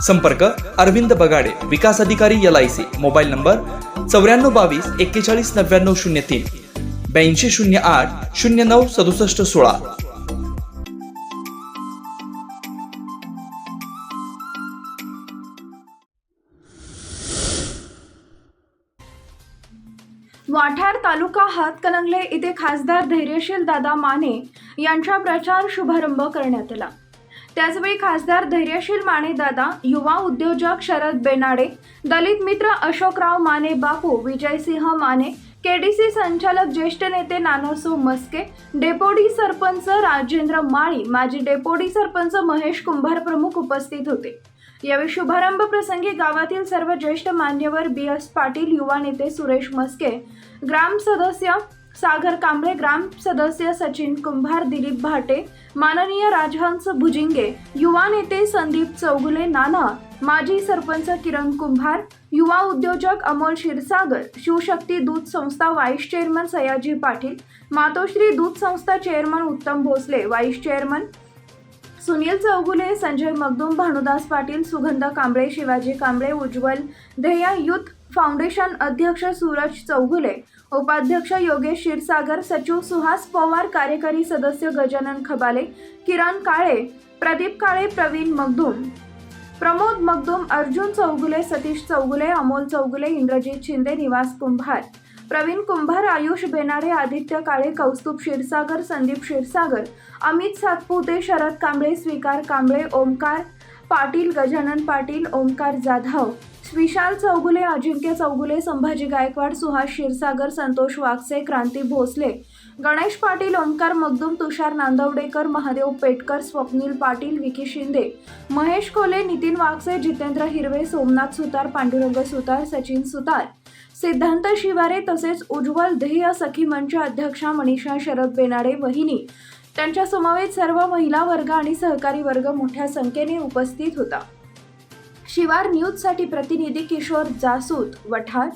संपर्क अरविंद बगाडे विकास अधिकारी L I C mobile number चौऱ्याण्णव बावीस एक्केचाळीस नव्याण्णव शून्य तीन. ब्याऐंशी शून्य आठ शून्य नऊ सदुसष्ट सोळा. वाठार तालुका हातकणंगले इथे खासदार धैर्यशील दादा माने यांचा प्रचार शुभारंभ करण्यात आला. त्याचवेळी खासदार धैर्यशील माने दादा युवा उद्योजक शरद बेनाडे दलित मित्र अशोकराव माने बापू विजयसिंह माने केडीसी संचालक ज्येष्ठ नेते नानोसो मस्के डेपोडी सरपंच राजेंद्र माळी माजी डेपोडी सरपंच महेश कुंभार प्रमुख उपस्थित होते. यावेळी शुभारंभ प्रसंगी गावातील सर्व ज्येष्ठ मान्यवर बी एस पाटील युवा नेते सुरेश मस्के ग्राम सदस्य सागर कांबळे ग्राम सदस्य सचिन कुंभार दिलीप भाटे माननीय राजहंस भुजिंगे युवा नेते संदीप चौगुले नाना माजी सरपंच किरण कुंभार युवा उद्योजक अमोल क्षीरसागर शिवशक्ती दूध संस्था व्हाईस चेअरमन सयाजी पाटील मातोश्री दूध संस्था chairman Uttam Bhosale vice chairman Sunil Chougule Sanjay Magdum Bhanudas Patil Sugandh Kamble Shivaji Kamble उज्ज्वल ध्येय युथ फाउंडेशन अध्यक्ष सूरज चौगुले उपाध्यक्ष योगेश क्षीरसागर सचिव सुहास पवार कार्यकारी सदस्य गजानन खबाले किरण काळे प्रदीप काळे प्रवीण मगदूम. प्रमोद मगदूम अर्जुन चौगुले सतीश चौगुले अमोल चौगुले इंद्रजित शिंदे निवास कुंभार. प्रवीण कुंभार आयुष बेनाडे आदित्य काळे कौस्तुभ क्षीरसागर संदीप क्षीरसागर अमित सातपुते शरद कांबळे स्वीकार कांबळे ओमकार पाटील गजानन पाटील ओमकार जाधव विशाल चौगुले अजिंक्य चौगुले संभाजी गायकवाड सुहास क्षीरसागर संतोष वागसे क्रांती भोसले गणेश पाटील ओंकार मगदूम तुषार नांदवडेकर महादेव पेटकर स्वप्नील पाटील विकी शिंदे महेश कोले नितीन वागसे जितेंद्र हिरवे सोमनाथ सुतार पांडुरंग सुतार सचिन सुतार सिद्धांत शिवारे तसेच उज्ज्वल ध्येय सखी मंच अध्यक्षा मनीषा शरद बेनाडे वहिनी त्यांच्या समवेत सर्व महिला वर्ग आणि सहकारी वर्ग मोठ्या संख्येने उपस्थित होता. शिवार न्यूजसाठी प्रतिनिधी किशोर जासूद वठार.